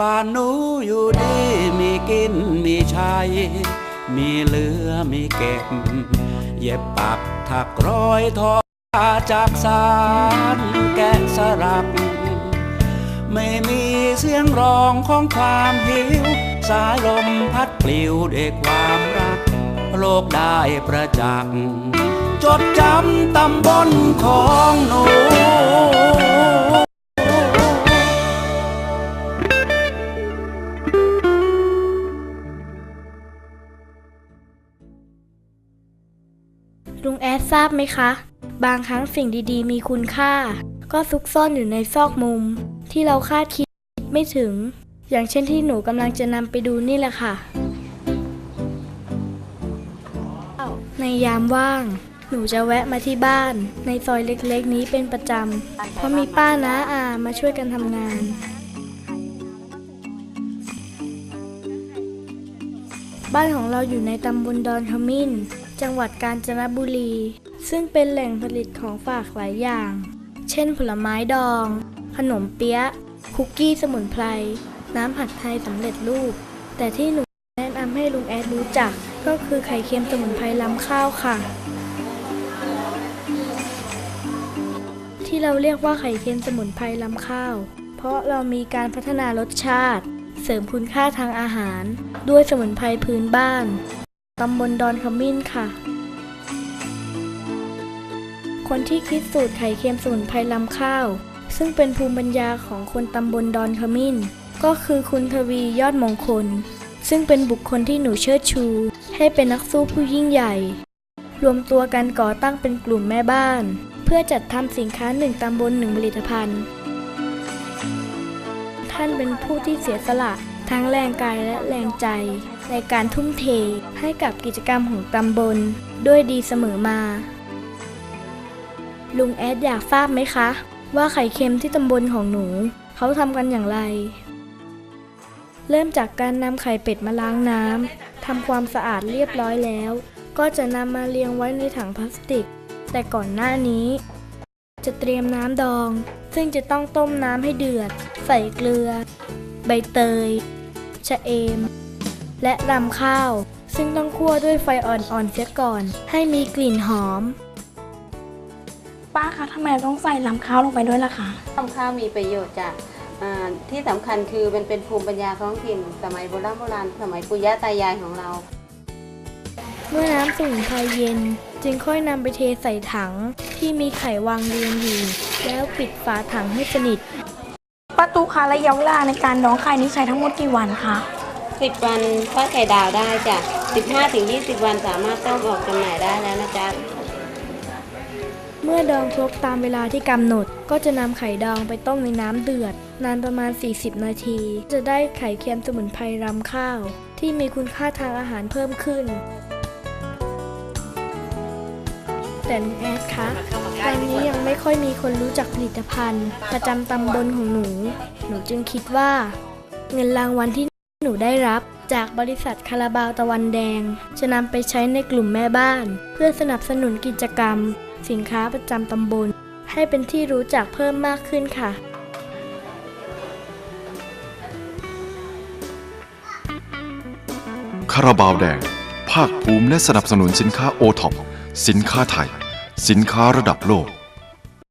บ้านหนูอยู่ดีมีกินมีใช้มีเหลือมีเก็บ เย็บปักถักร้อยทอาจากสารแกะสลัก ไม่มีเสียงร้องของความหิว สายลมพัดปลิวด้วยความรัก โลกได้ประจักษ์จดจำตำบลของหนู ลุงแอดทราบไหมคะ บางครั้งสิ่งดีๆ มีคุณค่า ก็ซุกซ่อนอยู่ในซอกมุม ที่เราคาดคิดไม่ถึง อย่างเช่นที่หนูกำลังจะนำไปดูนี่แหละค่ะ ในยามว่าง หนูจะแวะมาที่บ้าน ในซอยเล็กๆ นี้เป็นประจำเพราะมีป้าน้าอามาช่วยกันทำงานบ้านของเราอยู่ในตำบลดอนขมิ้น จังหวัดกาญจนบุรี ซึ่งเป็นแหล่งผลิตของฝากหลายอย่าง เช่น ผลไม้ดอง ขนมเปี๊ยะ คุกกี้สมุนไพร น้ำผัดไทยสำเร็จรูป แต่ที่หนูแนะนำให้ลุงแอดรู้จัก ก็คือไข่เค็มสมุนไพรล้ำข้าวค่ะ ที่เราเรียกว่าไข่เค็มสมุนไพรล้ำข้าว เพราะเรามีการพัฒนารสชาติ เสริมคุณค่าทางอาหาร ด้วยสมุนไพรพื้นบ้าน ตำบลดอนขมิ้นค่ะ คนที่คิดสูตรไข่เค็มสมุนไพรลำข้าว ซึ่งเป็นภูมิปัญญาของคนตำบลดอนขมิ้น ก็คือคุณทวียอดมงคล ซึ่งเป็นบุคคลที่หนูเชิดชู ให้เป็นนักสู้ผู้ยิ่งใหญ่ รวมตัวกันก่อตั้งเป็นกลุ่มแม่บ้าน เพื่อจัดทำสินค้าหนึ่งตำบลหนึ่งผลิตภัณฑ์ ท่านเป็นผู้ที่เสียสละทั้งแรงกายและแรงใจ ในการทุ่มเทให้กับกิจกรรมของตำบล ด้วยดีเสมอมา ลุงแอดอยากทราบไหมคะ ว่าไข่เค็มที่ตำบลของหนู เขาทำกันอย่างไร เริ่มจากการนำไข่เป็ดมาล้างน้ำทำความสะอาดเรียบร้อยแล้ว ก็จะนำมาเรียงไว้ในถังพลาสติก แต่ก่อนหน้านี้ จะเตรียมน้ำดอง ซึ่งจะต้องต้มน้ำให้เดือด ใส่เกลือ ใบเตย ชะเอม และรำข้าว ซึ่งต้องคั่วด้วยไฟอ่อนๆเสียก่อน ให้มีกลิ่นหอม ป้าคะทำไมต้องใส่ลำข้าวลงไปด้วยล่ะคะทำข้าวมีประโยชน์จ้ะอ่าที่สำคัญคือมันเป็นภูมิปัญญาท้องถิ่น สมัยโบราณโบราณสมัยปู่ย่าตายายของเรา เมื่อน้ำสมุนไพรเย็น จึงค่อยนำไปเทใส่ถังที่มีไข่วางเรียงอยู่แล้วปิดฝาถังให้สนิทป้าตุ๊คะระยะเวลาในการดองไข่นี้ใช้ทั้งหมดกี่วันคะ 10 วันทอดไข่ดาวได้จ้ะ15ถึง20 วันสามารถต้มออกจำหน่ายได้แล้วนะจ๊ะ เมื่อดองครบตามเวลาที่กำหนด ก็จะนำไข่ดองไปต้มในน้ำเดือด นานประมาณ 40 นาที จะได้ไข่เค็มสมุนไพรรำข้าว ที่มีคุณค่าทางอาหารเพิ่มขึ้น แต่แอดคะตอนนี้ยังไม่ค่อยมีคนรู้จักผลิตภัณฑ์ ประจำตำบลของหนู หนูจึงคิดว่า เงินรางวัลที่ หนูได้รับจากบริษัทคาราบาวตะวันแดง จะนำไปใช้ในกลุ่มแม่บ้าน เพื่อสนับสนุนกิจกรรม สินค้าประจำตำบล ให้เป็นที่รู้จักเพิ่มมากขึ้นค่ะคาราบาวแดง ภาคภูมิและสนับสนุนสินค้าโอท็อปสินค้าไทย สินค้าระดับโลก